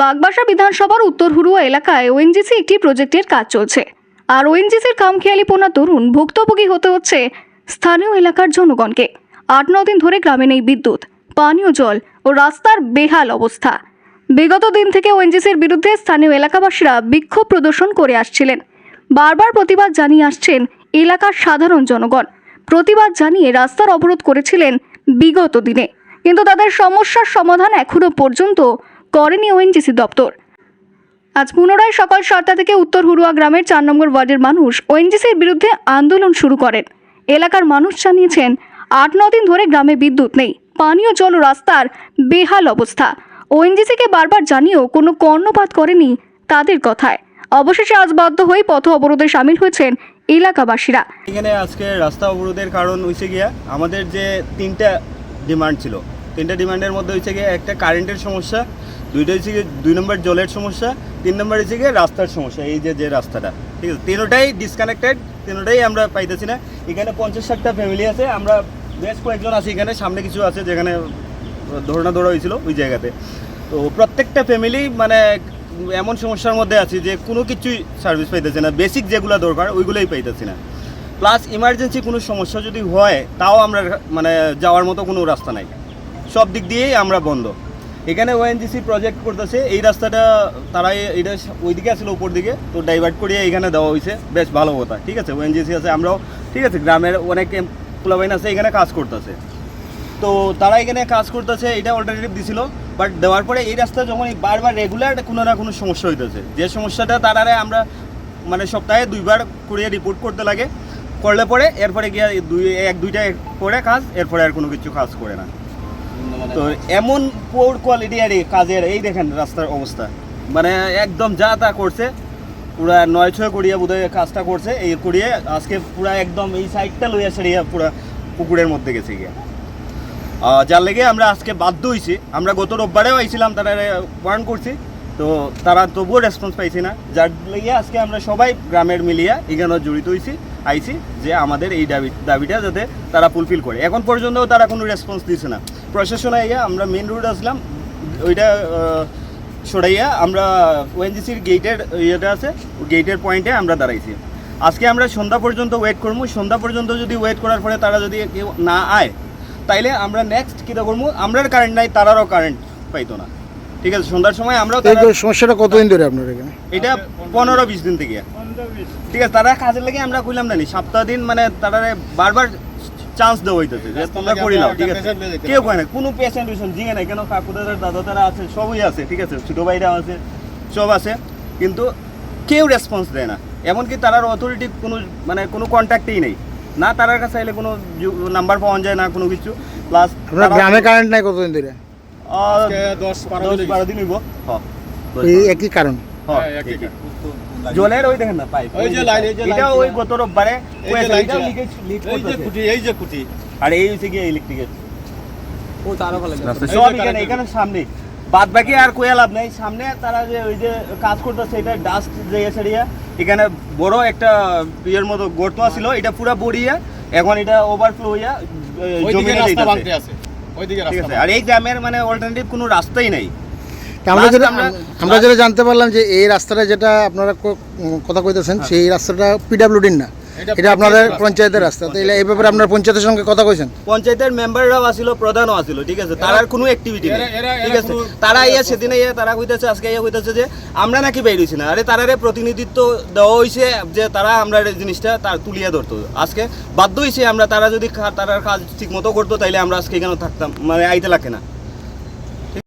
বাগবাসা বিধানসভার উত্তর হুড়ুয়া এলাকায় ওএনজিসি একটি প্রজেক্টের কাজ চলছে। আর ওএনজিসির খামখেয়ালিপনা তরুণ ভুক্তভোগী হতে হচ্ছে স্থানীয় এলাকার জনগণকে। আট ন দিন ধরে গ্রামে নেই বিদ্যুৎ, পানীয় জল ও রাস্তার বেহাল অবস্থা। বিগত দিন থেকে ওএনজিসির বিরুদ্ধে স্থানীয় এলাকাবাসীরা বিক্ষোভ প্রদর্শন করে আসছিলেন। বারবার প্রতিবাদ জানিয়ে আসছেন এলাকার সাধারণ জনগণ। প্রতিবাদ জানিয়ে রাস্তার অবরোধ করেছিলেন বিগত দিনে। কিন্তু তাদের সমস্যার সমাধান এখনও পর্যন্ত করেনি ওএনজিসি দপ্তর। আজ পুনরায় সকাল সাতটা থেকে উত্তর হুড়ুয়া গ্রামের চার নম্বর ওয়ার্ডের মানুষ ওএনজিসির বিরুদ্ধে আন্দোলন শুরু করেন। এলাকার মানুষ জানিয়েছেন, আট ন দিন ধরে গ্রামে বিদ্যুৎ নেই, পানীয় জল রাস্তার বেহাল অবস্থা। ওএনজিসিকে বারবার জানিয়েও কোনো কর্ণপাত করেনি তাদের কথায়। অবশেষে আজ বাধ্য হয়ে পথ অবরোধে সামিল হয়েছেন এলাকাবাসীরা। এখানে আজকে রাস্তা অবরোধের কারণ হয়েছে গিয়া আমাদের যে তিনটা ডিমান্ড ছিল। তিনটা ডিমান্ডের মধ্যে হয়েছে গিয়ে একটা কারেন্টের সমস্যা দুইটা হচ্ছে দুই নম্বর জলের সমস্যা, তিন নম্বর হচ্ছে গিয়ে রাস্তার সমস্যা, এই যে যে রাস্তাটা। ঠিক আছে? তিনোটাই ডিসকানেক্টেড তিনোটাই আমরা পাইতেছি না। এখানে পঞ্চাশ ষাটটা ফ্যামিলি আছে, আমরা বেশ কয়েকজন আছি এখানে, সামনে কিছু আছে যেখানে ধরনা ধরা হয়েছিল ওই জায়গাতে। তো প্রত্যেকটা ফ্যামিলি মানে এমন সমস্যার মধ্যে আছি যে কোনো কিছুই সার্ভিস পাইতেছে না। বেসিক যেগুলো দরকার, ওইগুলোই পাইতেছি না। প্লাস ইমার্জেন্সি কোনো সমস্যা যদি হয়, তাও আমরা মানে যাওয়ার মতো কোনো রাস্তা নাই। সব দিক দিয়েই আমরা বন্ধ। এখানে ওএনজিসি প্রজেক্ট করতেছে। এই রাস্তাটা তারা এটা ওইদিকে আসলে উপর দিকে তো ডাইভার্ট করিয়ে এখানে দেওয়া হয়েছে বেশ ভালো কথা, ঠিক আছে? ওএনজিসি আছে, আমরাও, ঠিক আছে? গ্রামের অনেক পোলাবাইন আছে, এখানে কাজ করতেছে। তো তারা এখানে কাজ করতেছে, এটা অল্টারনেটিভ দিছিল। বাট দেওয়ার পরে এই রাস্তা যখন বারবার রেগুলার কোনো না কোনো সমস্যা হইতেছে। যে সমস্যাটা তারারে আমরা মানে সপ্তাহে দুইবার করিয়ে রিপোর্ট করতে লাগে। করলে পরে, এরপরে গিয়ে দুই, এক, দুইটা করে কাজ, এরপরে আর কোনো কিছু কাজ করে না। তো এমন পোর কোয়ালিটি আর কাজের, এই দেখেন রাস্তার অবস্থা। মানে একদম যা তা করছে, পুরা নয় ছয় করিয়া বোধহয় কাজটা করছে, এই করিয়ে আজকে পুরা একদম এই সাইডটা লইয়া সারিয়া পুরা পুকুরের মধ্যে গেছে গিয়া। যার লেগে আমরা আজকে বাধ্য হয়েছি আমরা গত রোববারেও আইছিলাম, তারা ওয়ার্ন করছি। তো তারা তবুও রেসপন্স পাইছি না। যার লেগে আজকে আমরা সবাই গ্রামের মিলিয়া এখানে জড়িত হয়েছি আইছি যে আমাদের এই দাবি দাবিটা যাতে তারা ফুলফিল করে। এখন পর্যন্তও তারা কোনো রেসপন্স দিচ্ছে না। প্রশাসনে ইয়া আমরা মেন রোড আসলাম। ওইটা সরাইয়া আমরা ওএনজিসির গেটের ইয়েটা আছে গেটের পয়েন্টে আমরা দাঁড়াইছি। আজকে আমরা সন্ধ্যা পর্যন্ত ওয়েট করব সন্ধ্যা পর্যন্ত যদি ওয়েট করার পরে তারা যদি কেউ না আয় তাইলে আমরা নেক্সট কীটা করব আমরার কারেন্ট নাই তারারও কারেন্ট পাইতো না। ঠিক আছে সন্ধ্যার সময় আমরাও তারা- সমস্যাটা কতদিন ধরে আপনার এখানে? এটা পনেরো বিশ দিন থেকে। ঠিক আছে তারা কাজের লেগে আমরা কইলাম না নি। সপ্তাহ দিন মানে তারা বারবার চান্স দেওয়া হইতেছে। যে তোমরা করি নাও ঠিক আছে? কেউ কয় না কোনো পেশেন্ট টেশন জিগে নাই কেন কাকু দাদার দাদা তারা আছে সবই আছে ঠিক আছে? ছোটো ভাইরা আছে সব আছে। কিন্তু কেউ রেসপন্স দেয় না। এমনকি তারার অথরিটি কোনো মানে কোনো কন্ট্যাক্টেই নেই। না তারার কাছে এলে কোনো নাম্বার পাওয়া যায় না কোনো কিছু। প্লাস গ্রামে কারেন্ট নাই কতদিন ধরে? দশ বারো দিন হইব। হ্যাঁ একই কারণ। জলের ওই দেখেন না পাইপ। ওই যে লাইন, এই যে এটা ওই গত রোববারে এই যে লাইন লিকেজ লিক এই যে খুঁটি এই যে খুঁটি আর এই হচ্ছে গিয়ে ইলেকট্রিকের ও তারও ভালো সব এখানে এখানে সামনে। বাদ বাকি আর কোয়া লাভ নেই। সামনে তারা যে ওই যে কাজ করতেছে এটা ডাস্ট যে এখানে বড় একটা ইয়ের মতো গর্ত ছিল এটা পুরো বড়িয়া। এখন এটা ওভারফ্লো হইয়া এ, ওইদিকে রাস্তা ভাঙতে আছে। ওইদিকে রাস্তা আর এই গ্রামের মানে অল্টারনেটিভ কোনো রাস্তাই নাই। আমরা যেটা আমরা- আমরা যেটা জানতে পারলাম যে এই রাস্তাটা যেটা আপনারা কথা কইতেছেন সেই রাস্তাটা পিডাব্লিউডির না। এটা আপনাদের পঞ্চায়েতের রাস্তা। তো এই ব্যাপারে আপনার পঞ্চায়েতের সঙ্গে কথা কইছেন? পঞ্চায়েতের মেম্বাররাও আসিল প্রধানও আসিল ঠিক আছে? তারার কোনো অ্যাক্টিভিটি নেই ঠিক আছে? তারা ইয়া সেদিন ইয়া তারা কইতেছে আজকে ইয়া কইতেছে যে আমরা নাকি বেরিয়েছি না। আরে তারারে প্রতিনিধিত্ব দেওয়া হয়েছে যে তারা আমরা এই জিনিসটা তার তুলিয়া ধরতো। আজকে বাধ্য হয়েছে আমরা তারা যদি তারার কাজ ঠিক মতো করতো তাইলে আমরা আজকে এখানে থাকতাম। মানে আইতে লাগে না।